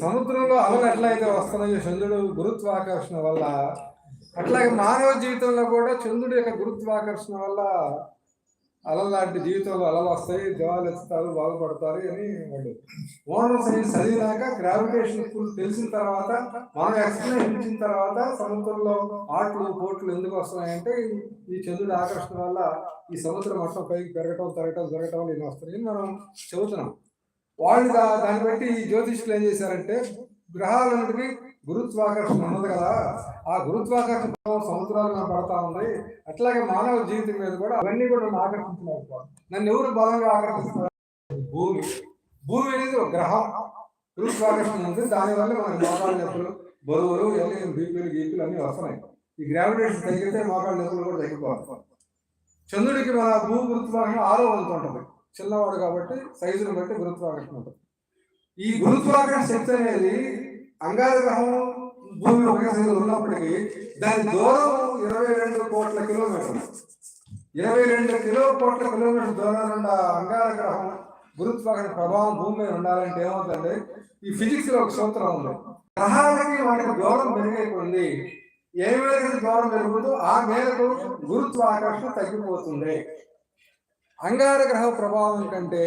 సముద్రంలో అలలు ఎట్లయితే వస్తున్నాయో చంద్రుడు గురుత్వాకర్షణ వల్ల అట్లాగే మానవ జీవితంలో కూడా చంద్రుడి యొక్క గురుత్వాకర్షణ వల్ల అలలు లాంటి జీవితంలో అలలు వస్తాయి దేవాలు ఎత్తుతారు బాగుపడతారు అని వాళ్ళు ఓనర్ సైన్స్ చదివినాక గ్రావిటేషన్ ఫుల్ తెలిసిన తర్వాత మనం ఎక్స్ప్లెయిన్ ఇచ్చిన తర్వాత సముద్రంలో ఆటలు పోట్లు ఎందుకు వస్తున్నాయంటే ఈ- ఈ చంద్రుడి ఆకర్షణ వల్ల ఈ సముద్రం మొత్తం పైకి పెరగటం తరగటం జరగటం నేను వస్తున్నాయని మనం చెబుతున్నాం. వాళ్ళు దాన్ని బట్టి ఈ జ్యోతిష్యులు ఏం చేశారంటే గ్రహాలన్నిటికీ గురుత్వాకర్షణ ఉన్నది కదా. ఆ గురుత్వాకర్షణ ప్రభావం సముద్రాల మీద పడతా ఉంది. అట్లాగే మానవ జీవితం మీద కూడా అవన్నీ కూడా నన్ను ఆకర్షించలేదు నన్ను ఎవరు బలంగా ఆకర్షిస్తున్నారు భూమి. భూమి అనేది ఒక గ్రహం. గురుత్వాకర్షణ ఉంది దానివల్ల మనకి మోకాళ్ళ నొప్పులు బరువులు ఎల్లి బీపీలు గీపీలు అన్నీ వస్తున్నాయి. ఈ గ్రావిటేషన్ తగ్గితే మోకాళ్ళ నొప్పులు కూడా తగ్గిపోవాలి. చంద్రుడికి మన భూ గురుత్వాకర్షణ ఆరో వంతు ఉంటుంది. చిన్నవాడు కాబట్టి సైజును బట్టి గురుత్వాకర్షణ ఉంటుంది. ఈ గురుత్వాకర్షణ శక్తి అనేది అంగార గ్రహం భూమి ఒకే సైజు ఉన్నప్పటికీ దాని దూరం ఇరవై రెండు కోట్ల కిలోమీటర్లు. ఇరవై రెండు కిలో కోట్ల కిలోమీటర్ల దూరం ఉన్న అంగార గ్రహం గురుత్వాకర్షణ ప్రభావం భూమి మీద ఉండాలంటే ఏమవుతుందంటే ఈ ఫిజిక్స్లో ఒక సూత్రం ఉంది. గ్రహాలకి వాటికి దూరం పెరిగేకుంది ఏ మేరకు దూరం పెరుగుతుందో ఆ మేరకు గురుత్వాకర్షణ తగ్గిపోతుంది. అంగార గ్రహ ప్రభావం కంటే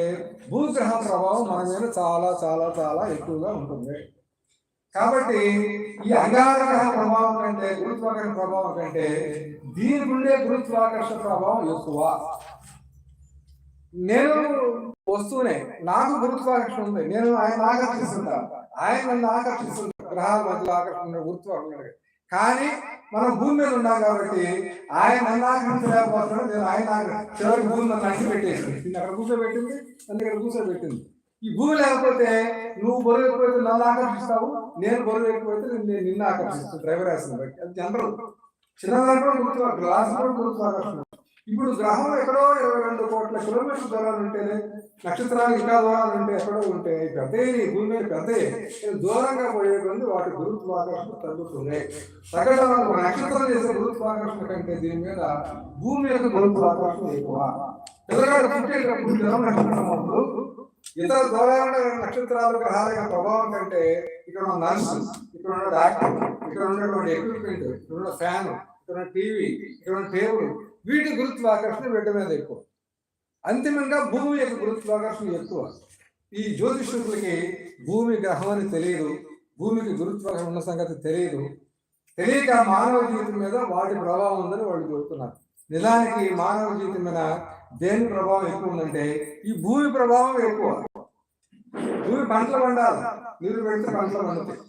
భూగ్రహ ప్రభావం మన మీద చాలా చాలా చాలా ఎక్కువగా ఉంటుంది. కాబట్టి ఈ అంగార గ్రహ ప్రభావం కంటే గురుత్వాకర్షణ ప్రభావం కంటే దీనికి ఉండే గురుత్వాకర్షణ ప్రభావం ఎక్కువ. నేను వస్తూనే నాకు గురుత్వాకర్షణ ఉంది. నేను ఆయన ఆకర్షిస్తుంటాను ఆయన నన్ను ఆకర్షిస్తుంటాను గ్రహాల మధ్యలో ఆకర్షణ గురుత్వాకర్షణ. కానీ మనం భూమి మీద ఉన్నాం కాబట్టి ఆయన నన్ను ఆకర్షించలేకపోతున్నాడు నేను ఆయన చివరికి భూమి నన్ను అడ్డు పెట్టేసింది అక్కడ కూర్చోబెట్టింది నన్ను ఇక్కడ కూర్చోబెట్టింది. ఈ భూమి లేకపోతే నువ్వు బరువు ఎక్కువైతే నన్ను ఆకర్షిస్తావు నేను బరువు ఎక్కువైతే నేను నిన్ను ఆకర్షిస్తాను డ్రైవర్ వేస్తుంది బట్టి అది జనరల్. చిన్నదాంట్లో గుర్తు గ్లాస్ కూడా గుర్తుఆకర్షణ ఇప్పుడు గ్రహం ఎక్కడో ఇరవై రెండు కోట్ల కిలోమీటర్ల దూరాలు ఉంటేనే నక్షత్రాలు ఇంకా ఉంటే ఎక్కడో ఉంటే పెద్ద భూమి మీద పెద్ద దూరంగా పోయే కొద్ది వాటి గురుత్వాకర్షణ తగ్గుతుంది. తగ్గడం వల్ల ఒక నక్షత్రం చేసే గురుత్వాకర్షణ కంటే దీని మీద భూమి యొక్క గురుత్వాకర్షణ ఎక్కువ. పిల్లగాడు పుట్టేటప్పుడు జనం నక్షత్రం ఉన్నప్పుడు ఇతర దూరంగా నక్షత్రాలు గ్రహాల యొక్క ప్రభావం కంటే ఇక్కడ ఉన్న నర్సు ఇక్కడ ఉన్న డాక్టర్ ఇక్కడ ఉన్నటువంటి ఎక్విప్మెంట్ ఇక్కడ ఉన్న ఫ్యాన్ ఇక్కడ ఉన్న టీవీ ఇక్కడ ఉన్న టేబుల్ వీటి గురుత్వాకర్షణ వీటి మీద ఎక్కువ. అంతిమంగా భూమి యొక్క గురుత్వాకర్షణ ఎక్కువ ఈ జ్యోతిష్యులకి భూమి గ్రహం అని తెలియదు. భూమికి గురుత్వాకర్షణ ఉన్న సంగతి తెలియదు. తెలియక మానవ జీవితం మీద వాటి ప్రభావం ఉందని వాళ్ళు చెబుతున్నారు. నిజానికి మానవ జీవితం మీద దేని ప్రభావం ఎక్కువ ఉందంటే ఈ భూమి ప్రభావం ఎక్కువ. భూమి పంటలు పండాలి. నీరు పెడితే పంటలు పండుతాయి.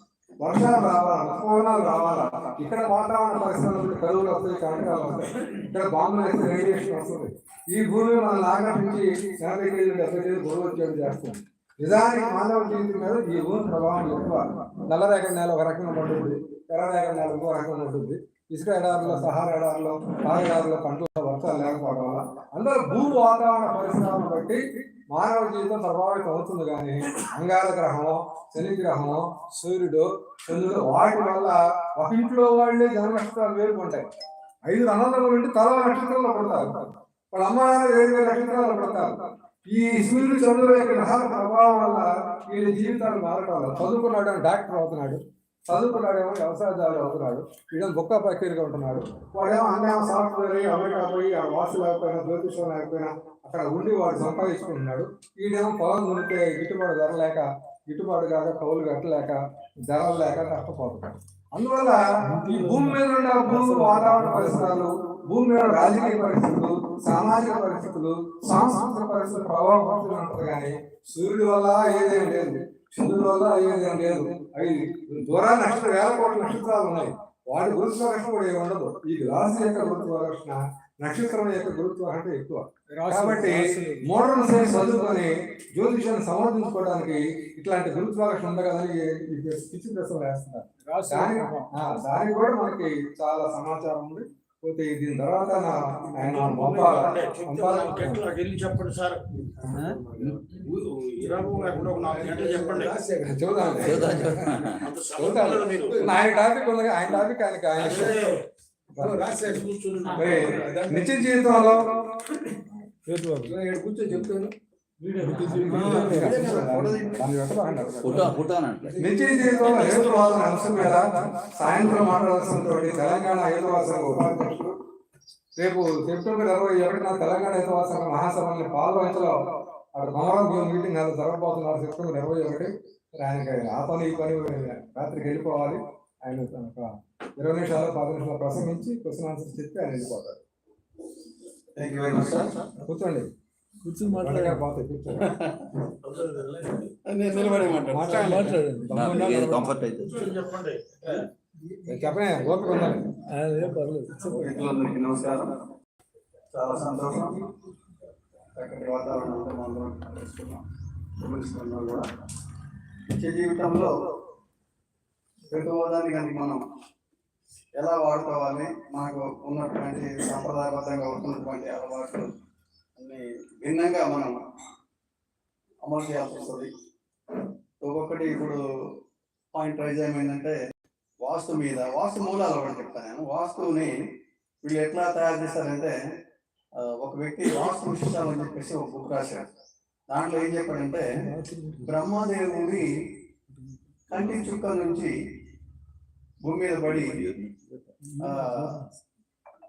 వర్షాలు రావాలా? ఉపవనాలు రావాలా? ఇక్కడ వాతావరణ పరిస్థితులు కరువులు వస్తాయి కరెంటాలు వస్తాయి. ఇక్కడ బాంబులు వేస్తే రేడియేషన్ వస్తుంది. ఈ భూమిని లాగా ఆకర్షించి యాభై కేజీలు డెబ్బై కేజీలు భూమి ఉద్యోగం చేస్తుంది. నిజానికి మానవ జీవితం మీద ఈ భూమి ప్రభావం ఎక్కువ. నల్లరేగడి నేల ఒక రకంగా ఉంటుంది ఎర్రరేగ నేల ఇంకో రకంగా ఉంటుంది ఇసుక ఎడారిలో సహార ఎడారిలో ఎడారిలో పంటల వర్షాలు లేకపోవడం వల్ల అందరూ భూ వాతావరణ పరిసరాలను బట్టి మానవ జీవితం ప్రభావితం అవుతుంది కానీ అంగార గ్రహం శని గ్రహం సూర్యుడు చంద్రుడు వాటి వల్ల ఒక ఇంట్లో వాళ్ళే జన నక్షత్రాలు వేరుకుంటాయి. ఐదు అనంతములు ఉండి తల నక్షత్రంలో పడతారు. వాళ్ళ అమ్మ నాన్న వేరు వేరు నక్షత్రాల్లో పడతారు. ఈ సూర్యుడు చంద్రుడు యొక్క గ్రహాల ప్రభావం వల్ల వీళ్ళ జీవితాలు మారటం వల్ల చదువుకున్నాడు అని డాక్టర్ అవుతున్నాడు. చదువుకున్నాడేమో వ్యవసాయదారుడు అవుతున్నాడు. వీడేమో బొక్క పక్కీరుగా ఉంటున్నాడు. వాడేమో అన్న సాఫ్ట్వేర్ అమెరికా పోయి ఆ వాసు లేకపోయినా జ్యోతిషం లేకపోయినా అక్కడ ఉండి వాడు సంపాదించుకుంటున్నాడు. వీడేమో పొలం దున్నితే గిట్టుబాటు ధర లేక గిట్టుబాటు కాక కౌలు కట్టలేక ధరలు లేక నష్టపోతున్నాడు. అందువల్ల ఈ భూమి మీద ఉన్న భూమి వాతావరణ పరిసరాలు భూమి మీద రాజకీయ పరిస్థితులు సామాజిక పరిస్థితులు సాంస్కృతిక పరిస్థితులు ప్రభావం పడుతున్నట్టు కానీ సూర్యుడి వల్ల ఏదేం లేదు చంద్రుడి వల్ల ఏదేం లేదు. అవి దూరాన్ని నక్షత్ర వేల కోట్ల నక్షత్రాలు ఉన్నాయి. వాటి గురుత్వాకర్షణ కూడా ఏమి ఉండదు. ఈ రాశి యొక్క గురుత్వాకర్షణ నక్షత్రం యొక్క గురుత్వాకర్షణ ఎక్కువ. కాబట్టి మోడర్న్ సైన్స్ చదువుకొని జ్యోతిషాన్ని సమర్థించుకోవడానికి ఇట్లాంటి గురుత్వాకర్షణ ఉంది కదా పిచ్చి ప్రశ్నలు వేస్తున్నారు. దానికి కూడా మనకి చాలా సమాచారం ఉంది. పోతే దీని తర్వాత నా- ఆయన చెప్పండి సార్. ఇరవై లేకుండా ఒక నాలుగు గంటలు చెప్పండి. చూద్దాం చూద్దాం, ఆయన టాపిక్ ఉంది ఆయన టాపిక్ ఆయనకి ఆయన నిత్య జీవితంలో. కూర్చొని చెప్తాను. నిత్య జీవితంలో హేతువాదం అంశం మీద సాయంత్రం మాట్లాడాల్సిన తెలంగాణ ఉపాధ్యక్షుడు. రేపు సెప్టెంబర్ ఇరవై ఒకటిన తెలంగాణ హేతువాద సంఘ మహాసభని పాల్గొనలో అక్కడ కొమరం మీటింగ్ అది జరగబోతున్నారు సెప్టెంబర్ ఇరవై ఒకటి. ఆయనకి ఆ పని ఈ పని రాత్రికి వెళ్ళిపోవాలి. ఆయన ఇరవై నిమిషాలు పది నిమిషాలు ప్రసంగించి క్వశ్చన్ ఆన్సర్స్ చెప్పి ఆయన వెళ్ళిపోతారు. Thank you very much sir కూర్చోండి. కూర్చొని ఏది కంఫర్ట్ అయితే. చెప్పండి. చెప్పండి ఓపిక అదే పర్లేదు. నమస్కారం. చాలా సంతోషం. చక్కటి వాతావరణంలో మనం కలుసుకున్నాం గమనిస్తున్నాం కూడా. నిత్య జీవితంలో పెట్టుకోవడానికి కానీ మనం ఎలా వాడుకోవాలి మనకు ఉన్నటువంటి సాంప్రదాయబద్ధంగా ఉన్నటువంటి అలవాట్లు అన్ని భిన్నంగా మనం అమలు చేయాల్సి వస్తుంది. ఒక్కొక్కటి ఇప్పుడు పాయింట్ రైజ్ ఏమైందంటే వాస్తు మీద వాస్తు మూలాలు ఒకటి చెప్తాను నేను. వాస్తువుని వీళ్ళు ఎట్లా తయారు చేస్తారంటే ఒక వ్యక్తి వాస్తు అని చెప్పేసి ఒక బుక్ రాశాడు దాంట్లో ఏం చెప్పాడంటే బ్రహ్మదేవుడి కంటి చుక్క నుంచి భూమి మీద పడి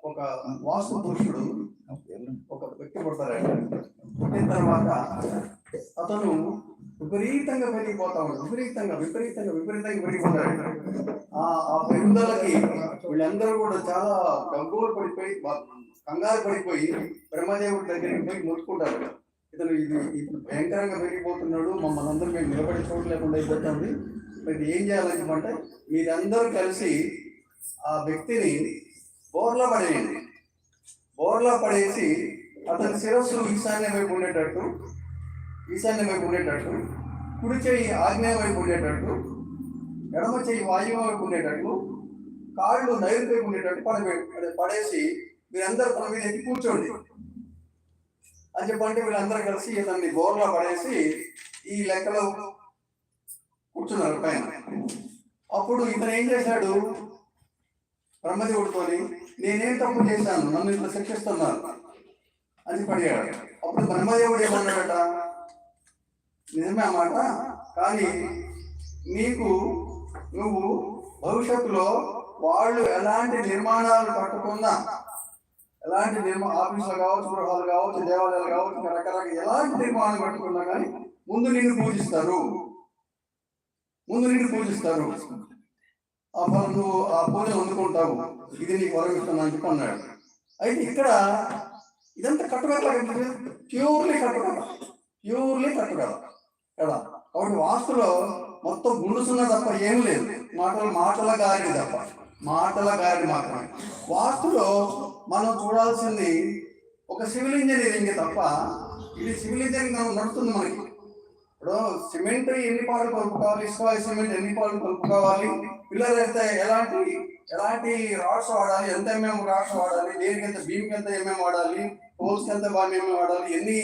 ఒక వాస్తు పురుషుడు ఒక వ్యక్తి పుడతారంట. పుట్టిన తర్వాత అతను విపరీతంగా పెరిగిపోతా ఉంటాడు విపరీతంగా విపరీతంగా విపరీతంగా పెరిగిపోతారు ఆ ఆ పెరుగుదలకి వీళ్ళందరూ కూడా చాలా గంగోలు పడిపోయి కంగారు పడిపోయి బ్రహ్మదేవుడి దగ్గరికి పోయి ముట్టుకుంటారు. ఇతను ఇది ఇప్పుడు భయంకరంగా పెరిగిపోతున్నాడు మమ్మల్ని అందరూ మేము నిలబడి చూడలేకుండా అయిపోతుంది. మరి ఏం చేయాలంటే మీరందరూ కలిసి ఆ వ్యక్తిని బోర్లా పడేయండి. బోర్లా పడేసి అతని శిరస్సు ఈశాన్య వైపు ఉండేటట్టు ఈశాన్య వైపు ఉండేటట్టు కుడి చేయి ఆగ్నేయ వైపు ఉండేటట్టు ఎడమ చేయి వాయువు వైపు ఉండేటట్టు కాళ్ళు నైరుతి వైపు ఉండేటట్టు పడబె పడేసి మీరందరూ తన మీద ఎక్కి కూర్చోండి. అని చెప్పంటే వీళ్ళందరూ కలిసి ఇతన్ని బోర్లో పడేసి ఈ లెక్కలో కూర్చున్నారు పైన. అప్పుడు ఇతను ఏం చేశాడు? బ్రహ్మదేవుడితోని నేనేం తప్పు చేశాను? నన్ను ఇట్లా శిక్షిస్తున్నారు? అని పడిగాడు అప్పుడు బ్రహ్మదేవుడు ఏమన్నాడట? నిజమే అన్నమాట కానీ నీకు నువ్వు భవిష్యత్తులో వాళ్ళు ఎలాంటి నిర్మాణాలు కట్టుకున్నా ఎలాంటి నిర్మా ఆఫీసులు కావచ్చు గృహాలు కావచ్చు దేవాలయాలు కావచ్చు రకరకాల ఎలాంటి నిర్మాణం కట్టుకున్నా కానీ ముందు నిన్ను పూజిస్తారు. ముందు నిన్ను పూజిస్తారు. ఆ ఫలం నువ్వు ఆ పూజ అందుకుంటావు. ఇది నీకు వరమిస్తున్నా అని చెప్పి అన్నాడు. అయితే ఇక్కడ ఇదంతా కట్టుకథ ప్యూర్లీ కట్టుకథ. ప్యూర్లీ కట్టుకథ. కదా? కాబట్టి వాస్తులో మొత్తం గుండుసున్న తప్ప ఏం లేదు. మాటలు మాటల గారి తప్ప. మాటల గారి మాత్రమే. వాస్తులో మనం చూడాల్సింది ఒక సివిల్ ఇంజనీరింగ్ తప్ప ఇది సివిల్ ఇంజనీరింగ్ నడుస్తుంది మనకి. ఇప్పుడు సిమెంట్ ఎన్ని పాలు కలుపుకోవాలి? ఇసుక సిమెంట్ ఎన్ని పాలు కలుపుకోవాలి? పిల్లలు అయితే ఎలాంటి ఎలాంటి రాడ్స్ వాడాలి? ఎంత ఎంఎం రాడ్స్ వాడాలి? దేనికి ఎంత బీమ్కి ఎంత ఎంఎం వాడాలి? పోల్స్కి ఎంత బాగా ఎంఎం వాడాలి? ఎన్ని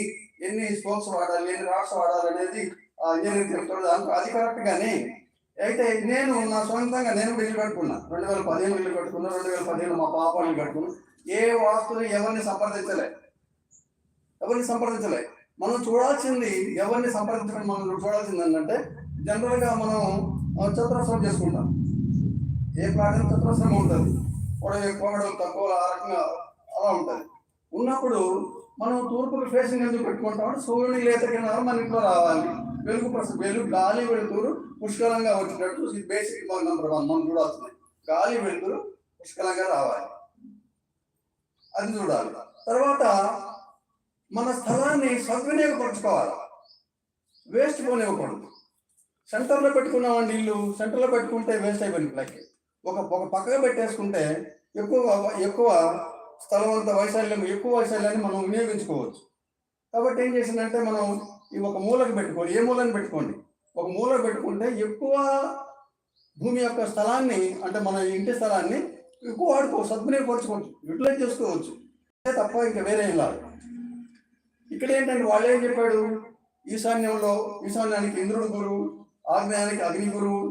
ఎన్ని స్పోక్స్ వాడాలి? ఎన్ని రాడ్స్ వాడాలి అనేది ఇంజనీరింగ్ చెప్తాడు దాంట్లో అది కరెక్ట్ కానీ అయితే నేను నా సొంతంగా నేను కూడా ఇల్లు కట్టుకున్నా. రెండు వేల పదిహేను ఇల్లు కట్టుకున్నా రెండు వేల పదిహేను మా పాప ఇల్లు కట్టుకున్నా. ఏ వాస్తుని ఎవరిని సంప్రదించలే. ఎవరిని సంప్రదించలే. మనం చూడాల్సింది ఎవరిని సంప్రదించడం మనం చూడాల్సింది ఏంటంటే జనరల్గా మనం చతురస్రం చేసుకుంటాం. ఏ ప్రాంతం చతురస్రం ఉంటుంది? పొడవు ఎక్కువ తక్కువ ఆ రకంగా అలా ఉంటుంది. ఉన్నప్పుడు మనం తూర్పు ఫేసింగ్ ఎందుకు పెట్టుకుంటాం? సూర్యుని లేత కింద మన ఇంట్లో రావాలి. వెలుగు ప్రస వెలుగు గాలి వెలుతురు పుష్కలంగా వచ్చేటట్టు ఇది బేసిక్ నెంబర్ వన్ మనం చూడాల్సింది. గాలి వెలుతురు పుష్కలంగా రావాలి. అది చూడాలి. తర్వాత మన స్థలాన్ని సద్వినియోగపరచుకోవాలి. వేస్ట్ పోనివ్వకూడదు. సెంటర్లో పెట్టుకున్నామండి ఇల్లు సెంటర్లో పెట్టుకుంటే వేస్ట్ అయిపోయింది లైక్ ఒక ఒక పక్కగా పెట్టేసుకుంటే ఎక్కువ ఎక్కువ స్థలం అంత వైశాల్యం ఎక్కువ వైశాల్యాన్ని మనం వినియోగించుకోవచ్చు. కాబట్టి ఏం చేసిందంటే మనం ఈ ఒక మూలకు పెట్టుకోండి. ఏ మూలని పెట్టుకోండి? ఒక మూల పెట్టుకుంటే ఎక్కువ భూమి యొక్క స్థలాన్ని అంటే మన ఇంటి స్థలాన్ని ఎక్కువ వాడుకోవచ్చు సద్వినియోగపరచుకోవచ్చు యూటిలైజ్ చేసుకోవచ్చు. అంతే తప్ప ఇంకా వేరే ఏం లేదు ఇక్కడ ఏంటంటే వాళ్ళు ఏం చెప్పాడు? ఈశాన్యంలో ఈశాన్యానికి ఇంద్రుడు గురువు ఆగ్నేయానికి అగ్ని గురువు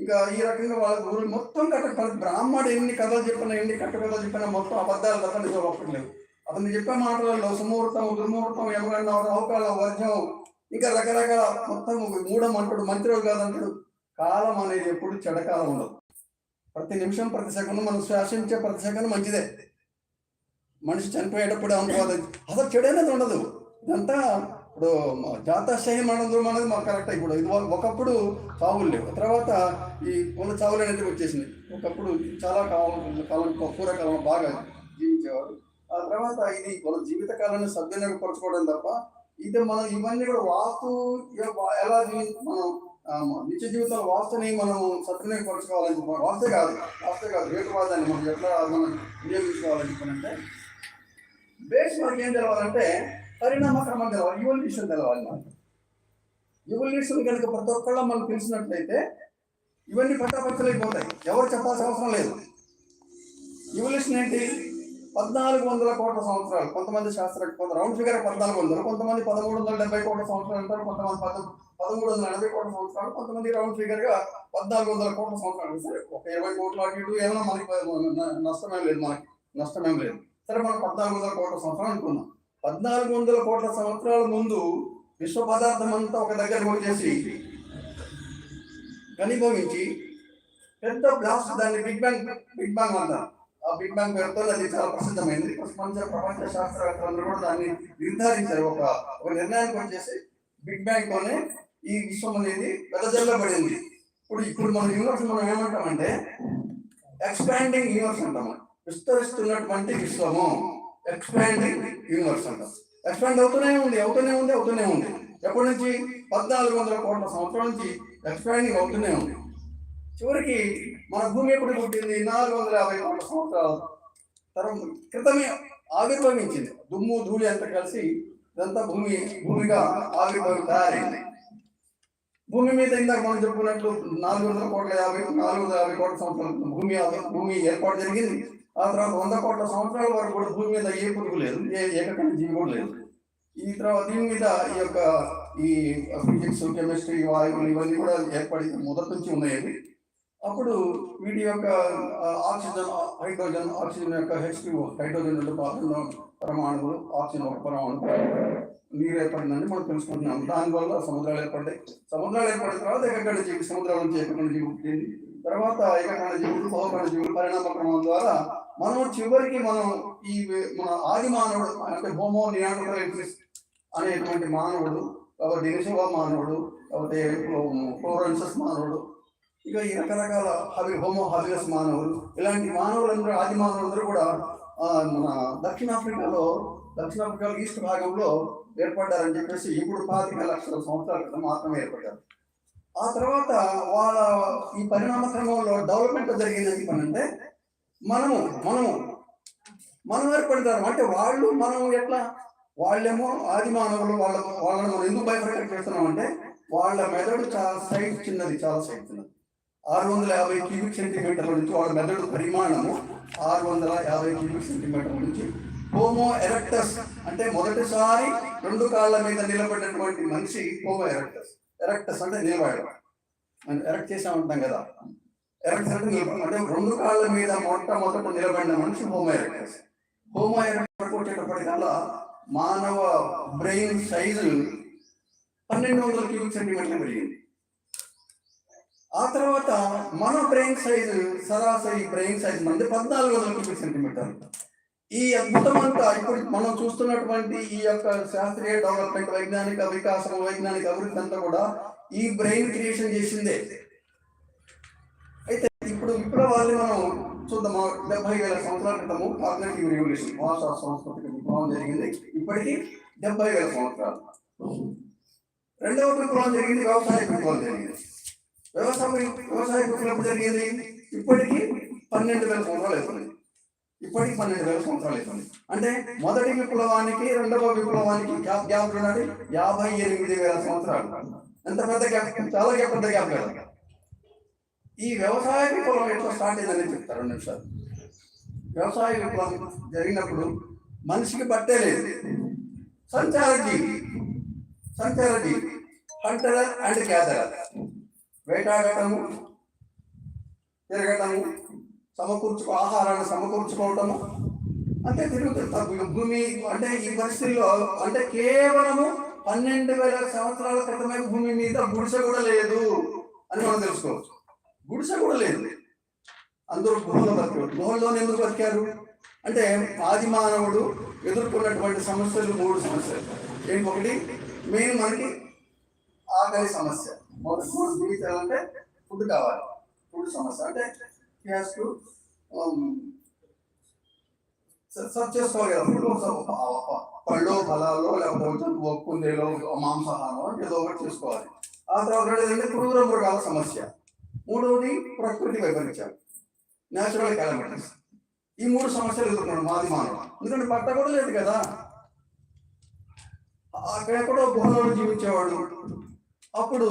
ఇంకా ఈ రకంగా వాళ్ళ గురువులు మొత్తం కట్ట బ్రాహ్మడు ఎన్ని కథలు చెప్పినా ఎన్ని కట్ట కథలు చెప్పినా మొత్తం అబద్ధాలు తప్ప నిజం ఒక్కటి అతను చెప్పే మాటలలో సుముహూర్తం దుర్ముహూర్తం ఎవరైనా అవకాశం వర్జం ఇంకా రకరకాల మొత్తం మూఢం అంటాడు మంత్రులు కాదంటాడు. కాలం అనేది ఎప్పుడు చెడకాలం ఉండదు. ప్రతి నిమిషం ప్రతి సెకండ్ మనం శ్వాసించే ప్రతి సెకండ్ మంచిదే. మనిషి చనిపోయేటప్పుడు అనుకోవాలి అసలు చెడైనది ఉండదు. ఇదంతా ఇప్పుడు జాతశయం మనది అనేది మాకు కరెక్ట్ ఇప్పుడు. ఇది ఒకప్పుడు చావులు లేవు. తర్వాత ఈ పూల చావులు అనేది వచ్చేసింది ఒకప్పుడు చాలా కాలం కాలం పూర్వకాలం బాగా జీవించేవారు ఆ తర్వాత ఇది మన జీవితకాలాన్ని సద్వినియోగపరచుకోవడం తప్ప ఇది మనం ఇవన్నీ కూడా వాస్తు ఎలా మనం నిత్య జీవితంలో వాస్తుని మనం సద్వినియోగపరచుకోవాలని చెప్పి- వాస్తే కాదు వాస్తే కాదు వేటువాదాన్ని మనం ఎట్లా మనం వినియోగించుకోవాలని చెప్పానంటే బేస్ మనకి ఏం తెలవాలంటే పరిణామ క్రమం తెలవాలి ఇవల్యూషన్ తెలవాలి మనకి. ఇవల్యూషన్ కనుక ప్రతి ఒక్కళ్ళ మనం తెలిసినట్లయితే ఇవన్నీ పట్టాపచ్చలైపోతాయి. ఎవరు చెప్పాల్సిన అవసరం లేదు. ఇవల్యూషన్ ఏంటి? పద్నాలుగు వందల కోట్ల సంవత్సరాలు. కొంతమంది శాస్త్ర కొంత రౌండ్ ఫిగర్ పద్నాలుగు వందలు కొంతమంది పదమూడు వందల డెబ్బై కోట్ల సంవత్సరాలు అంటారు కొంతమంది పద పదమూడు వందల ఎనభై కోట్ల సంవత్సరాలు కొంతమంది రౌండ్ ఫిగర్గా పద్నాలుగు వందల కోట్ల సంవత్సరాలు సరే ఒక ఇరవై కోట్ల అటు ఇటు ఏమైనా మనకి నష్టమేం లేదు మనకి. నష్టమేం లేదు. సరే మనం పద్నాలుగు వందల కోట్ల సంవత్సరాలు అనుకున్నాం పద్నాలుగు వందల కోట్ల సంవత్సరాల ముందు విశ్వ పదార్థం అంతా ఒక దగ్గర చేసి ఘనీభవించి పెద్ద బ్లాస్ట్ దాన్ని బిగ్ బ్యాంగ్ బిగ్ బ్యాంగ్ అంటారు. బిగ్ బ్యాంగ్ పేరుతో అది చాలా ప్రసిద్ధమైంది. ప్రపంచ ప్రపంచ శాస్త్రవేత్తలందరూ కూడా దాన్ని నిర్ధారించారు. ఒక ఒక నిర్ణయానికి వచ్చేసి బిగ్ బ్యాంగ్ తోనే ఈ విశ్వం అనేది వెదజల్లబడింది. ఇప్పుడు ఇప్పుడు మన యూనివర్స్ మనం ఏమంటామంటే ఎక్స్పాండింగ్ యూనివర్స్ అంటాము విస్తరిస్తున్నటువంటి విశ్వము ఎక్స్పాండింగ్ యూనివర్స్ అంటాం. ఎక్స్పాండ్ అవుతూనే ఉంది అవుతూనే ఉంది అవుతూనే ఉంది. ఎప్పటి నుంచి? పద్నాలుగు వందల కోట్ల సంవత్సరాల నుంచి ఎక్స్పాండింగ్ అవుతూనే ఉంది. చివరికి మన భూమి ఎప్పుడు పుట్టింది? నాలుగు వందల యాభై కోట్ల సంవత్సరాల. తరం క్రితమే ఆవిర్భవించింది. దుమ్ము ధూళి అంతా కలిసి ఇదంతా భూమి భూమిగా ఆవిర్భవి తయారైంది. భూమి మీద ఇందాక మనం చెప్పుకున్నట్లు నాలుగు వందల కోట్ల యాభై నాలుగు వందల యాభై కోట్ల సంవత్సరాల భూమి భూమి ఏర్పాటు జరిగింది. ఆ తర్వాత వంద కోట్ల సంవత్సరాల వరకు కూడా భూమి మీద ఏ పురుగు లేదు. ఏ ఏకకణ జీవి కూడా లేదు. ఈ తర్వాత దీని మీద ఈ యొక్క ఈ ఫిజిక్స్ కెమిస్ట్రీ వాయువులు ఇవన్నీ కూడా ఏర్పడి మొదటి నుంచి ఉన్నాయి అప్పుడు వీటి యొక్క ఆక్సిజన్ హైడ్రోజన్ ఆక్సిజన్ యొక్క హెచ్ హైడ్రోజన్ రెండు పరమాణువులు ఆక్సిజన్ ఒక పరమాణు నీరు ఏర్పడిందని మనం తెలుసుకుంటున్నాం. దానివల్ల సముద్రాలు ఏర్పడ్డాయి. సముద్రాలు ఏర్పడిన తర్వాత ఏకకాండ జీవి సముద్రాల నుంచి ఏకకాండ జీవి పుట్టింది. తర్వాత ఏకకాండ జీవులు బహుకణ జీవులు పరిణామ క్రమం ద్వారా మనం చివరికి మనం ఈ మన ఆది మానవుడు అంటే హోమో నియాండర్టైల్స్ అనేటువంటి మానవుడు కాబట్టి డినిషవ మానవుడు కాబట్టి ఫ్లోరెన్సస్ మానవుడు ఇక రకరకాల హవి హోమో హబిలస్ మానవులు ఇలాంటి మానవులందరూ ఆది మానవులందరూ కూడా మన దక్షిణాఫ్రికాలో దక్షిణాఫ్రికాలో ఈస్ట్ భాగంలో ఏర్పడ్డారని చెప్పేసి ఇప్పుడు పాతిక లక్షల సంవత్సరాల క్రితం మాత్రమే ఏర్పడ్డారు. ఆ తర్వాత వాళ్ళ ఈ పరిణామ క్రమంలో డెవలప్మెంట్ జరిగింది అంటే మనము మనము మనం ఏర్పడతారు. అంటే వాళ్ళు మనం ఎట్లా? వాళ్ళేమో ఆది మానవులు వాళ్ళ వాళ్ళని మనం ఎందుకు బైఫర్కేట్ చేస్తున్నాం అంటే వాళ్ళ మెదడు చాలా సైజ్ చిన్నది చాలా సైజ్ చిన్నది. ఆరు వందల యాభై క్యూబిక్ సెంటీమీటర్ల నుంచి వాళ్ళ మెదడు పరిమాణము ఆరు వందల యాభై క్యూబిక్ సెంటీమీటర్ల నుంచి హోమో ఎరెక్టస్ అంటే మొదటిసారి రెండు కాళ్ళ మీద నిలబడినటువంటి మనిషి హోమో ఎరెక్టస్. ఎరెక్టస్ అంటే నిలబడడం. మనం ఎరెక్ట్ చేసా ఉంటాం కదా. ఎరక్టస్ అంటే అంటే రెండు కాళ్ళ మీద మొట్టమొదట నిలబడిన మనిషి హోమో ఎరెక్టస్. హోమో ఎరెక్టస్ వచ్చేటప్పటికల్లా మానవ బ్రెయిన్ సైజు పన్నెండు వందల క్యూబిక్ సెంటీమీటర్లు పెరిగింది. ఆ తర్వాత మన బ్రెయిన్ సైజు సరాసరి బ్రెయిన్ సైజ్ మంది పద్నాలుగు వందల క్యూబిక్ సెంటీమీటర్ ఈ అద్భుతం అంతా ఇప్పుడు మనం చూస్తున్నటువంటి ఈ యొక్క శాస్త్రీయ డెవలప్మెంట్ వైజ్ఞానిక వికాసం వైజ్ఞానిక అభివృద్ధి అంతా కూడా ఈ బ్రెయిన్ క్రియేషన్ చేసిందే. అయితే ఇప్పుడు విప్లవాన్ని మనం చూద్దాం. డెబ్బై వేల సంవత్సరాల క్రితము కాగ్నేటివ్ రెవల్యూషన్ భాషా సంస్కృతిక విప్లవం జరిగింది. ఇప్పటికి డెబ్బై వేల సంవత్సరాలు. రెండవ విప్లవం జరిగింది వ్యవసాయ విప్లవం జరిగింది. వ్యవసాయ వ్యవసాయ విప్లవం జరిగేది? ఇప్పటికి పన్నెండు వేల సంవత్సరాలు అవుతుంది. ఇప్పటికి పన్నెండు వేల సంవత్సరాలు అవుతుంది. అంటే మొదటి విప్లవానికి రెండవ విప్లవానికి గ్యాప్ గ్యాప్ ఉన్నది యాభై ఎనిమిది వేల సంవత్సరాలు. ఎంత పెద్ద గ్యాప్? చాలా గ్యాప్ పెద్ద గ్యాప్ కదా. ఈ వ్యవసాయ విప్లవం ఎట్లా స్టార్ట్ అయిందని చెప్తారు రెండు నిమిషాలు. వ్యవసాయ విప్లవం జరిగినప్పుడు మనిషికి పట్టే లేదు. సంచార జీవి సంచార జీవి హంటర్ అండ్ గ్యాదరర్. వేటాడటము తిరగటము సమకూర్చుకో ఆహారాన్ని సమకూర్చుకోవటము అంటే తిరుగుతుంది భూమి అంటే ఈ పరిస్థితుల్లో అంటే కేవలము పన్నెండు వేల సంవత్సరాల క్రితమే భూమి మీద గుడిసె కూడా లేదు అని మనం తెలుసుకోవచ్చు. గుడిసె కూడా లేదు. అందరూ గుహలో బతికారు గుహల్లోనే ఎందుకు బతికారు? అంటే ఆది మానవుడు ఎదుర్కొన్నటువంటి సమస్యలు మూడు సమస్యలు. ఏంటి ఒకటి? మెయిన్ మనకి ఆకలి సమస్య. మొదటి మూడు జీవితాలంటే ఫుడ్ కావాలి. ఫుడ్ సమస్య. అంటే హ్యాస్ um, టు సర్చ్ చేసుకోవాలి కదా. ఫుడ్ పళ్ళు ఫలాలు లేకపోతే కుందేలో మాంసాహారం ఏదో ఒకటి చేసుకోవాలి. ఆ తర్వాత ఏంటంటే క్రూర మృగాల సమస్య. మూడవది ప్రకృతి వైపరీత్యాలు. నేచురల్ కాలమిటీస్ ఈ మూడు సమస్యలు ఎదుర్కొన్నాడు మాది మానవ. ఎందుకంటే పట్ట కూడా లేదు కదా. అక్కడ ఎక్కడో గుహలో జీవించేవాడు. అప్పుడు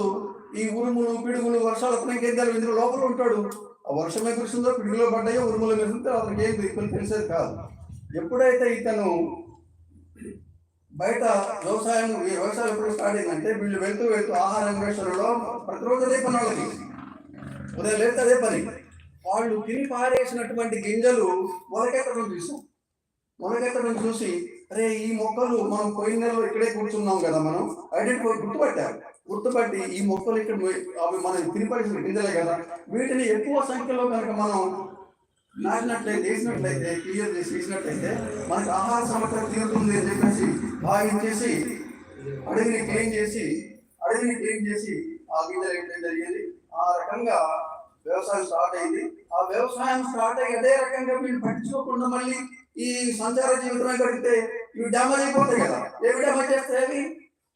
ఈ ఉరుములు పిడుగులు వర్షాలు అతను ఇంకేం తెలియదు ఇందులో లోపల ఉంటాడు. ఆ వర్షమే కురిసిందో పిడుగులో పడ్డాయో ఉరుములు మెరిసిందో అతనికి ఏం దిక్కులు తెలిసేది కాదు. ఎప్పుడైతే ఇతను బయట వ్యవసాయం ఈ వ్యవసాయం ఎప్పుడు స్టార్ట్ అయిందంటే వీళ్ళు వెళ్తూ వెళ్తూ ఆహార అన్వేషణలో ప్రతిరోజు అదే పని వాళ్ళకి. ఉదయం లేదు అదే పని. వాళ్ళు తిని పారేసినటువంటి గింజలు మొలకెత్తడం చూసాం మొలకెత్తడం చూసి అరే ఈ మొక్కలు మనం పోయిన నెలలో ఇక్కడే కూర్చున్నాం కదా మనం. ఐడెంటిఫై గుర్తుపట్టారు. గుర్తుపట్టి ఈ మొక్కలు ఇక్కడ అవి మనం తిరిపడేసిన గింజలే కదా. వీటిని ఎక్కువ సంఖ్యలో కనుక మనం నాటినట్లయితే వేసినట్లయితే క్లియర్ చేసి వేసినట్లయితే మనకు ఆహార సమస్య తీరుతుంది అని చెప్పేసి భావించేసి అడవిని క్లీన్ చేసి అడవిని క్లీన్ చేసి ఆ గింజలు వేయడం జరిగింది. ఆ రకంగా వ్యవసాయం స్టార్ట్ అయింది. ఆ వ్యవసాయం స్టార్ట్ అయ్యి అదే రకంగా వీళ్ళు పట్టించుకోకుండా మళ్ళీ ఈ సంచార జీవితమే గడిపితే ఇవి డ్యామేజ్ అయిపోతాయి కదా. ఏవి డ్యామేజ్ చేస్తాయి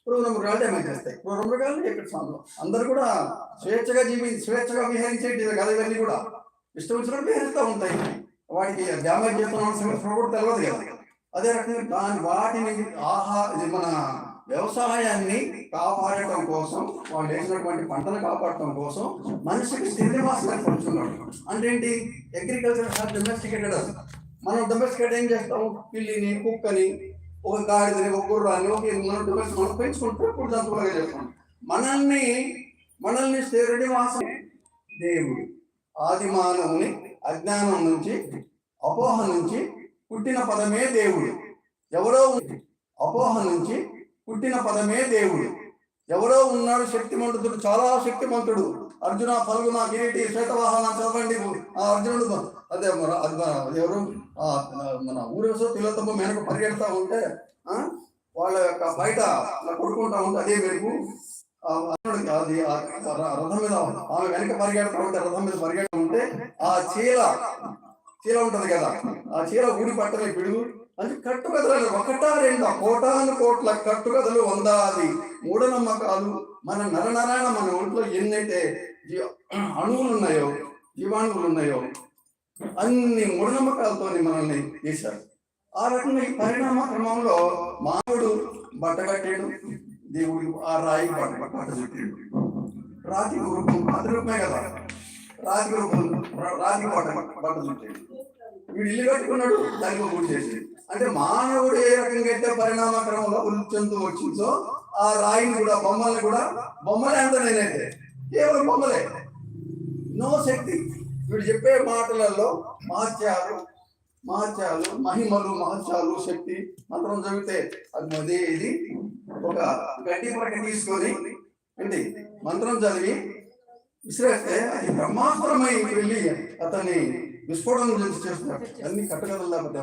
అవి మృగాలు ఏమైనా చేస్తాయి పూర్వ మృగాలు ఎక్కడ సాంలో అందరు కూడా స్వేచ్ఛగా జీవి స్వేచ్ఛగా విహరించేటి కదా ఇవన్నీ కూడా. ఇష్టం వచ్చినట్టు విహరిస్తూ ఉంటాయి. వాటికి డ్యామేజ్ చేస్తున్నాం సమస్య కూడా తెలియదు కదా. అదే రకంగా దాని వాటిని ఆహా మన వ్యవసాయాన్ని కాపాడటం కోసం వాళ్ళు వేసినటువంటి పంటను కాపాడటం కోసం మనిషికి శ్రీనివాసం ఏర్పడుతున్నాడు అంటే ఏంటి? అగ్రికల్చర్ డొమెస్టికేటెడ్ మనం డొమెస్టికేట్ ఏం చేస్తాం? పిల్లిని కుక్కని ఒక గాడిదని ఒక గుర్రాన్ని ఒక మనం డొమెస్టిక్ మనం పెంచుకుంటూ ఇప్పుడు జంతువులుగా చేస్తాం. మనల్ని మనల్ని శ్రీనివాసం దేవుడు. ఆది మానవుని అజ్ఞానం నుంచి అపోహ నుంచి పుట్టిన పదమే దేవుడు. ఎవరో అపోహ నుంచి పుట్టిన పదమే దేవుడు. ఎవరో ఉన్నాడు శక్తిమంతుడు చాలా శక్తిమంతుడు. అర్జున పలుగున కిరీటి శ్వేతవాహన చదవండి ఆ అర్జునుడు అదే మన అది ఎవరు? ఆ, మన ఊరేసో పిల్లలతో వెనక పరిగెడతా ఉంటే ఆ, వాళ్ళ యొక్క బయట కొడుకుంటా ఉంటే అదే మెరుగు అది రథం మీద ఆమె వెనక పరిగెడతా ఉంటే రథం మీద పరిగెడతా ఉంటే ఆ చీల చీల ఉంటది కదా ఆ చీల ఊడి పట్టలే పిడుగు. అంటే కట్టుకథలు ఒకటా రెండా కోటాను కోట్ల కట్టుకథలు వందాది. మూఢనమ్మకాలు మన నరనారాయణ మన ఒంట్లో ఎన్నైతే జీ- అణువులు ఉన్నాయో జీవాణువులు ఉన్నాయో అన్ని మూఢనమ్మకాలతో మనల్ని చేశారు ఆ రకంగా ఈ పరిణామ క్రమంలో మానవుడు బట్టగట్టాడు దేవుడు ఆ రాయి బట్ట బట్ట చుట్టాడు రాతి రూపం రాతి రూపమే కదా. రాతి రూపం రాతి బట్ట బట్ట చుట్టాడు వీడు ఇల్లు కట్టుకున్నాడు దానికి గుడి చేసి అంటే మానవుడు ఏ రకంగా అయితే పరిణామ క్రమంలో వృత్తి వచ్చిందో ఆ రాయిని కూడా బొమ్మల్ని కూడా బొమ్మలే అంత నేనైతే. కేవలం బొమ్మలే. నో శక్తి. వీడు చెప్పే మాటలలో మాత్యాలు మహత్యాలు మహిమలు మహత్యాలు శక్తి మంత్రం చదివితే అది అదే ఇది. ఒక గడ్డి పరక తీసుకొని అండి మంత్రం చదివి విసిరేస్తే అది బ్రహ్మాస్త్రమై వెళ్ళి అతన్ని విస్ఫోటనం చేసి చేస్తున్నాడు అన్ని కట్టగలలు లేకపోతే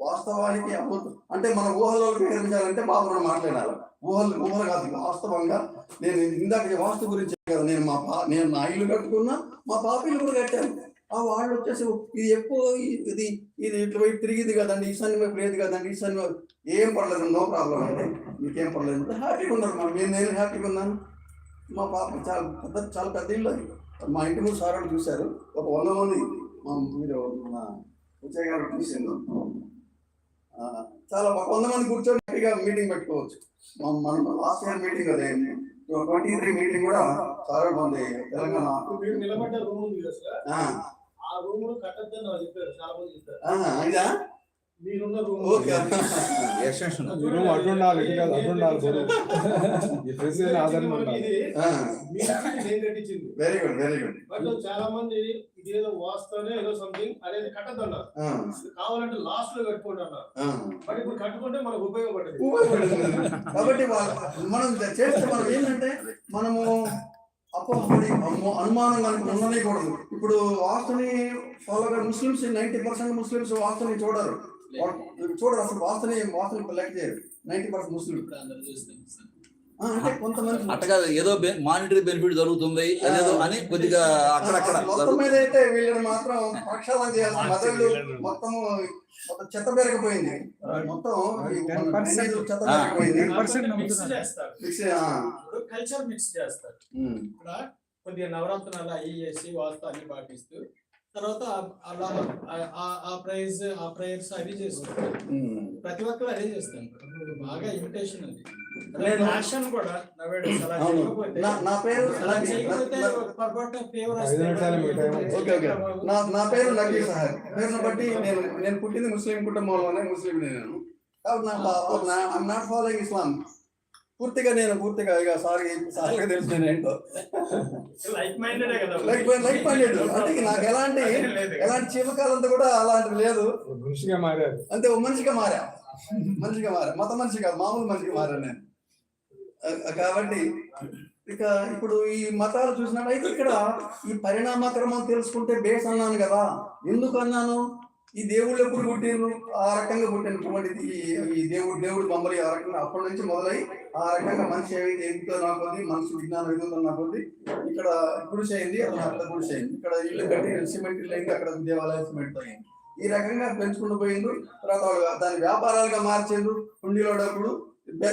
వాస్తవానికి అబద్ధం. అంటే మన ఊహలో విహరించాలంటే బాబు మాట్లాడాలి. ఊహలు ఊహలు కాదు వాస్తవంగా నేను ఇందాక వాస్తు గురించి కదా నేను మా పా నేను నా ఇల్లు కట్టుకున్నా మా పాపిల్లు కూడా కట్టాను. ఆ వాళ్ళు వచ్చేసి ఇది ఎక్కువ ఇది ఇది ఇట్లా తిరిగింది కదండి ఈశాన్య వైపు లేదు కదండి ఈశాన్య వైపు ఏం పడలేదు నో ప్రాబ్లం అంటే మీకేం పడలేదు హ్యాపీగా ఉన్నారు మా నేను నేను హ్యాపీగా ఉన్నాను. మా పాప చాలా పెద్ద చాలా పెద్ద ఇల్లు అది. మా ఇంటి ముందు సార్ వాళ్ళు చూశారు. ఒక వంద మంది మా మీరు మా విజయ్ గారు చూసిండు చాలా ఒక వంద మంది కూర్చొని హ్యాపీగా మీటింగ్ పెట్టుకోవచ్చు. మా- మనం లాస్ట్ ఇయర్ మీటింగ్ అదే. ట్వంటీ త్రీ మీటింగ్ కూడా చాలా బాగుంది. తెలంగాణ. రూమ్ ఇదా వెరీ గుడ్ వెరీ గుడ్ చాలా మంది ఇదేదో వాస్తవనే ఏదో సంథింగ్ అనేది అన్నారు కావాలంటే లాస్ట్లో కట్టుకోండి అన్నారు. బట్ ఇప్పుడు కట్టుకుంటే మనకు ఉపయోగపడదు. కాబట్టి మనం చేస్తే మనం ఏంటంటే మనము అమ్మో, అనుమానం కనుక ఉండనేకూడదు ఇప్పుడు వాస్తుని follow Muslims ninety percent Muslims వాస్తుని చూడరు. చూడరు అసలు వాస్తుని వాస్తుని లెక్క చేయరు. Ninety percent Muslim. అంటే కొంతమంది అట్టగా ఏదో మానిటరీ బెనిఫిట్ జరుగుతుంది అదేదో అని కొద్దిగా అక్కడక్కడ మొత్తం మీద అయితే వీళ్ళని మాత్రం ప్రక్షాళన చేయాల్సిన మొత్తం మొత్తం చెత్త పెరగపోయింది. మొత్తం ఈ మన 10% డ్రైనేజ్ చెత్త. పెరగపోయింది. కల్చర్ మిక్స్ చేస్తారు. కొద్దిగా నవరత్నాలు అవి చేసి వాస్తు అన్ని పాటిస్తూ తర్వాత ఆ- ప్రైజ్ ఆ ప్రేయర్స్ అవి చేస్తారు ఉమ్. ప్రతి ఒక్కరు అదే చేస్తారు. బాగా ఇమిటేషన్ అది. నేను- ఫ్యాషన్ కూడా నా నా పేరు అలా నకీ- చేయకపోతే నా- పేరు నకీ సహాయ్ పేరును బట్టి నేను నేను పుట్టింది ముస్లిం కుటుంబంలోనే ముస్లిం నేను. కాబట్టి నా ఐఎమ్ నాట్ ఫాలోయింగ్ ఇస్లాం పూర్తిగా నేను పూర్తిగా ఇక సారీ సారీగా తెలుసు నేను ఏంటో. లైక్ మైండెడ్ కదా లైక్ లైక్ మైండెడ్ అంటే నాకు ఎలాంటి ఎలాంటి చీమకాలంతా కూడా అలాంటిది లేదు. మనిషిగా మారారు. అంతే ఓ మనిషిగా మారా. మనిషిగా మారా. మత మనిషి కాదు మామూలు మనిషిగా మారా నేను. కాబట్టి ఇక ఇప్పుడు ఈ మతాలు చూసినట్టయితే ఇక్కడ ఈ పరిణామ క్రమం తెలుసుకుంటే బేస్ అన్నాను కదా. ఎందుకు అన్నాను? ఈ దేవుళ్ళు ఎప్పుడు పుట్టిండ్రు ఆ రకంగా పుట్టినటువంటిది ఈ ఈ దేవుడు దేవుడు బొమ్మలు ఆ రకంగా అప్పటి నుంచి మొదలై ఆ రకంగా మనిషి ఏదైతే ఎదుగుతో నాకొద్ది మనిషి విజ్ఞానం ఎదుగుతో నాకొద్ది ఇక్కడ గుడిసె అయింది అక్కడ అక్కడ గుడిసె అయింది. ఇక్కడ ఇల్లు కట్టి సిమెంట్ ఇల్లు అయింది అక్కడ దేవాలయం సిమెంట్ అయింది. ఈ రకంగా పెంచుకుంటూ పోయిండు తర్వాత దాని వ్యాపారాలుగా మార్చేందు హుండీలో డబ్బులు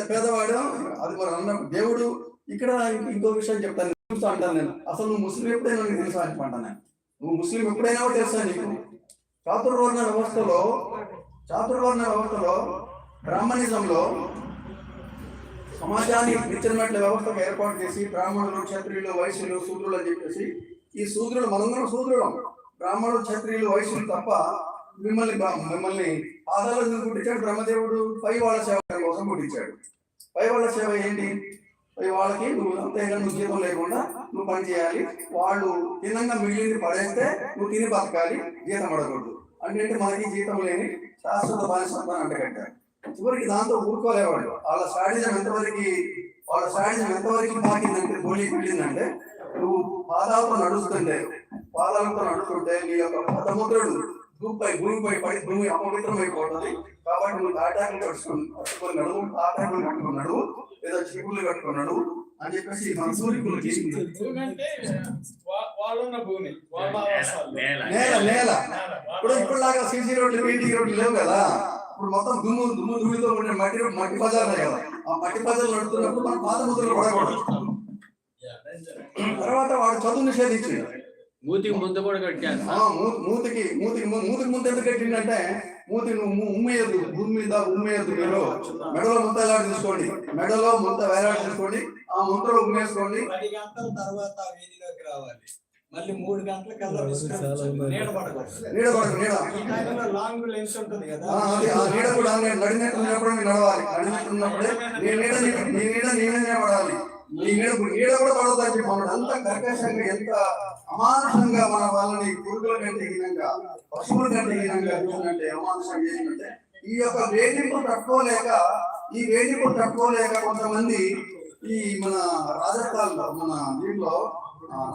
పేదవాడు అది మరి అన్న దేవుడు. ఇక్కడ ఇంకో- విషయం చెప్తాను. తెలుసా అంటాను నేను. అసలు నువ్వు ముస్లిం ఎప్పుడైనా తెలుసా అని అంటాను నేను. నువ్వు ముస్లిం ఎప్పుడైనా తెలుసా నీకు? చాతుర్వర్ణ వ్యవస్థలో చాతుర్వర్ణ వ్యవస్థలో బ్రాహ్మణిజంలో సమాజాన్ని నిచ్చెనమెట్ల వ్యవస్థకు ఏర్పాటు చేసి బ్రాహ్మణులు క్షత్రియులు వైశ్యులు శూద్రులు అని చెప్పేసి ఈ శూద్రులు మనందరం శూద్రులం. బ్రాహ్మణులు క్షత్రియులు వైశ్యులు తప్ప మిమ్మల్ని మిమ్మల్ని పాదాలు పుట్టించాడు బ్రహ్మదేవుడు పై వాళ్ళ సేవ కోసం పుట్టించాడు పై వాళ్ళ సేవ ఏంటి? వాళ్ళకి నువ్వు అంత ఏదైనా ఉద్యోగం లేకుండా నువ్వు పని చేయాలి. వాళ్ళు తినంగా మిగిలింది పడేస్తే నువ్వు తిని బతకాలి. జీతం పడకూడదు. అంటే మనకి జీతం లేని శాశ్వత బానిసత్వాన్ని అంటగట్టారు. చివరికి దాంతో ఊరుకోలేవాళ్ళు. వాళ్ళ సాడిజం ఎంతవరకు వాళ్ళ సాడిజం ఎంతవరకు పాకిందంటే గోళీ వెళ్ళిందంటే నువ్వు పాదాలతో నడుస్తుంటే పాదాలతో నడుస్తుంటే నీ యొక్క పదముద్రుడు భూమిపై భూమిపై పడి భూమి అపవిత్రమైపోతుంది కాబట్టి నువ్వు తాటాకులు కట్టుకుని కట్టుకొని నడువు తాటాకులు కట్టుకుని నడువు లేదా చీపులు కట్టుకుని నడువు అని చెప్పేసి మన ఆవాసాలు. నేల నేల. ఇప్పుడు ఇప్పుడు లాగా సీసీ రోడ్లు పీటీ రోడ్లు లేవు కదా. ఇప్పుడు మొత్తం దుమ్ము దుమ్ము దుమ్ముతో ఉండే మట్టి మట్టి బజార్లే కదా. ఆ మట్టి బజార్లు నడుతున్నప్పుడు మన పాత ముద్రలు పడకూడదు. తర్వాత వాడు చదువు నిషేధించింది మూతికి ముద్ద కూడా కట్టాను మూతికి మూతికి మూతికి ముందు ఎందుకు కట్టిందంటే మూతి ఉమ్మేయద్దు. భూమి మీద ఉమ్మేయద్దు మీరు. మెడలో ముద్ద వేలాడి తీసుకోండి. మెడలో ముద్ద వేలాడి తీసుకోండి. ఆ ముద్దలో ఉమ్మేసుకోండి. పది గంటల తర్వాత వీధిలోకి రావాలి. మళ్ళీ మూడు గంటల కల్లా. నీడ పడకూడదు. లాంగ్ లెన్స్ ఉంటుంది కదా. నీడ కూడా నడినట్టు ఉన్నప్పుడు నడవాలి. నడినట్టు ఉన్నప్పుడే నీ నీడ నీ- నీడ నీ పడాలి. కూడా పడదు చెప్పి మనం అంత కర్కశంగా ఎంత అమానుషంగా మన వాళ్ళని పురుగుల కంటే హీనంగా పశువుల కంటే హీనంగా చూసినట్టే అమానుషంగా చేసినట్టే. ఈ యొక్క వేధింపు తట్టుకోలేక ఈ వేధింపు తట్టుకోలేక కొంతమంది ఈ మన రాజస్థాన్లో మన దీంట్లో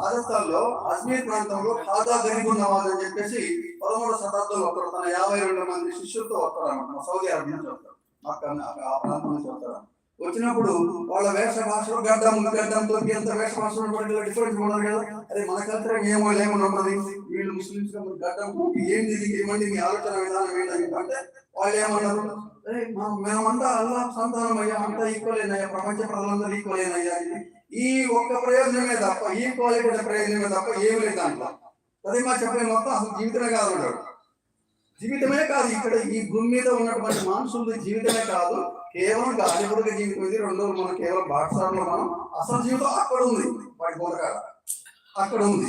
రాజస్థాన్లో అజ్మీర్ ప్రాంతంలో ఖాదా గరీబ్ నవాజ్ అని చెప్పేసి పదమూడవ శతాబ్దంలో వస్తారు. తన యాభై రెండు మంది శిష్యులతో వస్తారు సౌదీ అరేబియా నుంచి వస్తారు. ఆ ప్రాంతం నుంచి వస్తారు. వచ్చినప్పుడు వాళ్ళ వేష భాషలు గడ్డం గడ్డం తొక్కి ఎంత వేష భాషలు డిఫరెన్స్ ఉండదు కదా? అదే మన కల్చర్ ఏమో లేకుండా ఉంటది వీళ్ళు ముస్లింస్ గడ్డం ఏం ఇది ఏమండి మీ ఆలోచన విధానం ఏంటని? అంటే వాళ్ళు ఏమన్నారు? మేమంతా అల్లా సంతానం అయ్యా అంతా ఈక్వల్ అయినయ్యా ప్రపంచ ప్రజలందరూ ఈక్వల్ అని. ఈ ఒక్క ప్రయోజనమే తప్ప ఈ ప్రయోజనమే తప్ప ఏమి లేదు దాంట్లో. అదే మా చెప్పే మొత్తం అసలు జీవితమే కాదు జీవితమే కాదు ఇక్కడ ఈ భూమి మీద ఉన్నటువంటి మనుషుల జీవితమే కాదు కేవలం గాలిపుడక జీవితం ఇది. రెండో మనం కేవలం బాక్సార్లో మనం అసలు జీవితం అక్కడ ఉంది. వాటి బోధకాడ అక్కడ ఉంది.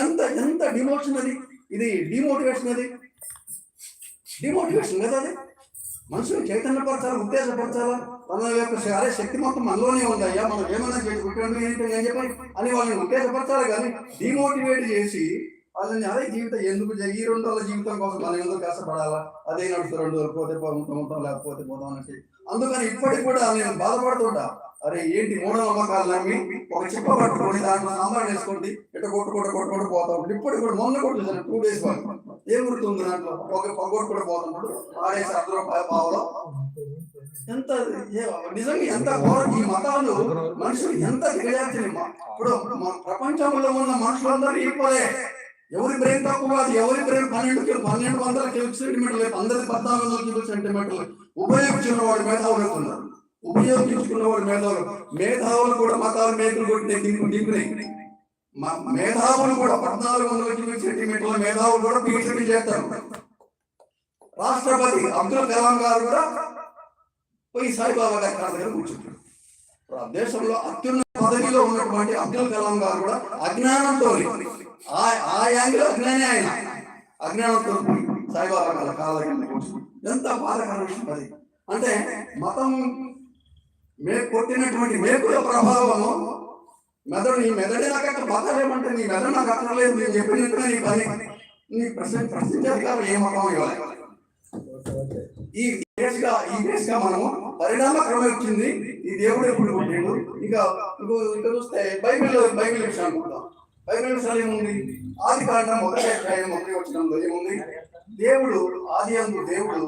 ఎంత ఎంత డిమోషన్ అది? ఇది డిమోటివేషన్ అది? డిమోటివేషన్ కదా అది? మనుషులు చైతన్యపరచాలి ఉత్తేజపరచాలా? తన యొక్క అరే శక్తి మొత్తం మనలోనే ఉందయ్యా మనం ఏమైనా చేసి కుట్టండి ఏంటి అని చెప్పి అని వాళ్ళని ఉత్తేజపరచాలి కానీ డిమోటివేట్ చేసి వాళ్ళని అదే జీవితం ఎందుకు ఈ రెండు రోజుల జీవితం కోసం మనం ఎందుకు కష్టపడాలా? అదే నడుస్తూ రెండు రోజులు పోతే పోతాం లేకపోతే పోతాం అనేసి. అందుకని ఇప్పటికి కూడా నేను బాధపడుతుంటా. అరే ఏంటి మూఢ నమ్మకాలు నమ్మి ఒక చిప్ప పట్టుకొని దాంట్లో సాంబార్ వేసుకోండి ఇట్ట కొట్టుకుంటూ కొట్టుకుంటూ పోతా ఉంటాడు. ఇప్పటికి కూడా మొన్న కూడా చూసాను టూ డేస్ వాళ్ళు ఏం గుర్తుంది దాంట్లో? ఒక పగొట్టు కూడా పోతున్నాడు ఆడేసి అర్ధ రూపాయల పావులో. ఎంత నిజంగా ఎంత ఘోరం ఈ మతాలు? మనుషులు ఎంత దిగజార్చిన ఇప్పుడు మన ప్రపంచంలో ఉన్న మనుషులందరూ ఈక్వలే. ఎవరి బ్రెయిన్ తక్కువ కాదు ఎవరి బ్రెయిన్ పన్నెండు కిలో పన్నెండు వందల కిలో సెంటీమీటర్లు అందరి పద్నాలుగు వందల కిలో సెంటీమీటర్లు. ఉపయోగించిన వాడు మేధావులు అవుతున్నారు. ఉపయోగించుకున్న వాడు మేధావులు. మేధావులు కూడా మతాలు మేకులు కొట్టిన దింపు దింపినాయి మేధావులు కూడా పద్నాలుగు వందల కిలో సెంటీమీటర్ల మేధావులు కూడా పిహెచ్డీ చేస్తారు. రాష్ట్రపతి అబ్దుల్ కలాం గారు కూడా పోయి సాయిబాబా గారి కాళ్ళ దగ్గర కూర్చుంటారు. దేశంలో అత్యున్నత పదవిలో ఉన్నటువంటి అబ్దుల్ కలాం గారు కూడా అజ్ఞానంతో ఆ ఆ యాంగిల్ అజ్ఞానే ఆయన. అజ్ఞానం సాయిబాబా గారి కాళ్ళ దగ్గర ఎంత బాధకర విషయం అది. అంటే మతం మే కొట్టినటువంటి మేకుల ప్రభావం మెదడు నీ మెదడే నాకు అక్కడ బతలేమంటే నీ మెదడు నాకు అక్కర్లేదు నేను చెప్పినట్టుగా నీ పని నీ ప్రశ్న ప్రశ్నించారు కాదు ఏ మతం ఇవ్వాలి ఈ బేస్గా ఈ బేస్గా మనము పరిణామ క్రమం వచ్చింది ఈ దేవుడు ఎప్పుడు పుట్టిండు ఇంకా ఇంకో చూస్తే బైబిల్ బైబిల్ విషయం అనుకుంటాం బైబిల్ విషయాలు ఏముంది? ఆది కాండం మొదటి అధ్యాయం మొదటి వచ్చినంలో ఏముంది? దేవుడు ఆది అందు దేవుడు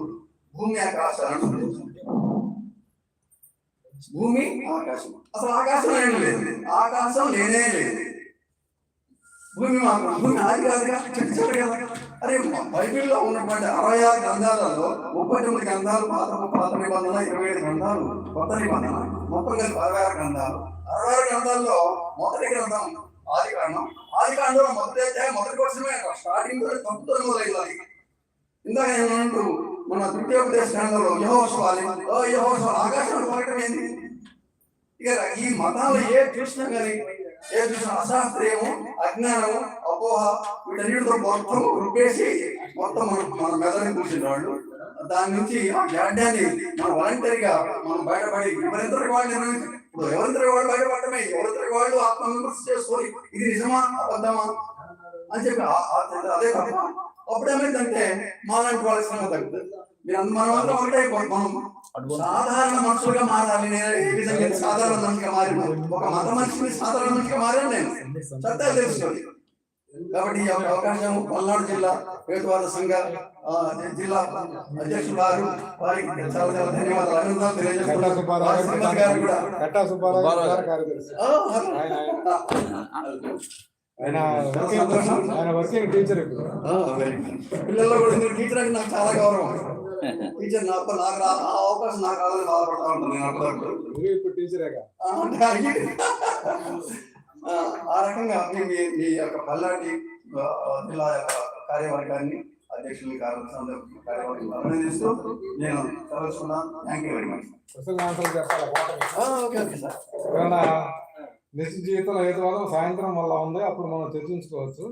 భూమి ఆకాశాలను భూమి ఆకాశం. అసలు ఆకాశం ఏం లేదు. ఆకాశం లేనే లేదు. భూమి మాత్రం భూమి ఆది కాదుగా చెట్టు కదా. అరే బైబిల్లో ఉన్నటువంటి అరవై ఆరు గ్రంథాలలో ముప్పై తొమ్మిది గ్రంథాలు పాత పాత నిబంధన ఇరవై ఏడు గ్రంథాలు కొత్త నిబంధన మొత్తం కలిపి అరవై ఆరు గ్రంథాలు. అరవై ఆరు గ్రంథాల్లో మొదటి గ్రంథం ఆది కాండం ఆది కాండంలో మొదటి అధ్యాయం మొదటి కోసమే స్టార్టింగ్ తప్పుతో మొదలైంది ఇందాక ఏమంటారు మన ద్వితీయోపదేశ కాండంలో యహోస్వాలి యహోస్వాలి ఆకాశం పలకడం ఏంది? ఇక ఈ మతాలు ఏ చూసినా కానీ ఏ చూసినా అశాస్త్రీయము అజ్ఞానము అపోహ వీటన్నిటితో మొత్తం రుబ్బేసి మొత్తం మన మన మెదడుని కూర్చున్న వాళ్ళు. దాని నుంచి ఆ జాడ్యాన్ని మనం వాలంటరీగా మనం బయటపడి ఎవరింతటి వాళ్ళు నిర్ణయించి ఇప్పుడు ఎవరింతటి వాళ్ళు బయటపడటమే? ఎవరింతటి వాళ్ళు ఆత్మ విమర్శ చేసుకొని ఇది నిజమా? అబద్ధమా? అని చెప్పి అదే తప్ప అప్పుడు ఏమైందంటే మాలాంటి వాళ్ళ శ్రమ తగ్గుతుంది. అంత మనం అందరం ఒకటే మనం సాధారణ మనుషులుగా మారాలి. నేను ఏ విధంగా సాధారణ మనిషిగా మారి ఒక మత మనిషిని సాధారణ మనిషిగా మారాను నేను. సత్యాలు తెలుసుకోండి. కాబట్టి ఈ యొక్క అవకాశం పల్నాడు జిల్లా పేదవాద సంఘ జిల్లా అధ్యక్షులు వారు వారికి చాలా ధన్యవాదాలు. అభినందనలు ఆయన. Working teacher. పిల్లల్లో కూడా మీరు టీచర్ అంటే నాకు చాలా గౌరవం. టీచర్ నాకు నాకు రా ఆ అవకాశం నాకు రావాలని బాధపడతా ఉంటాను నేను టీచరేగా? ఆ, రకంగా మీ మీ- యొక్క పల్నాటి ఆ, జిల్లా యొక్క కార్యవర్గాన్ని అధ్యక్షులు కార్యవర్గం అభినందిస్తూ నేను సెలవుస్తున్నాను thank you very much question answer చెప్పాలి? Okay okay sir. ఏమైనా నిత్య జీవితంలో ఏదో సాయంత్రం వల్ల ఉంది అప్పుడు మనం చర్చించుకోవచ్చు.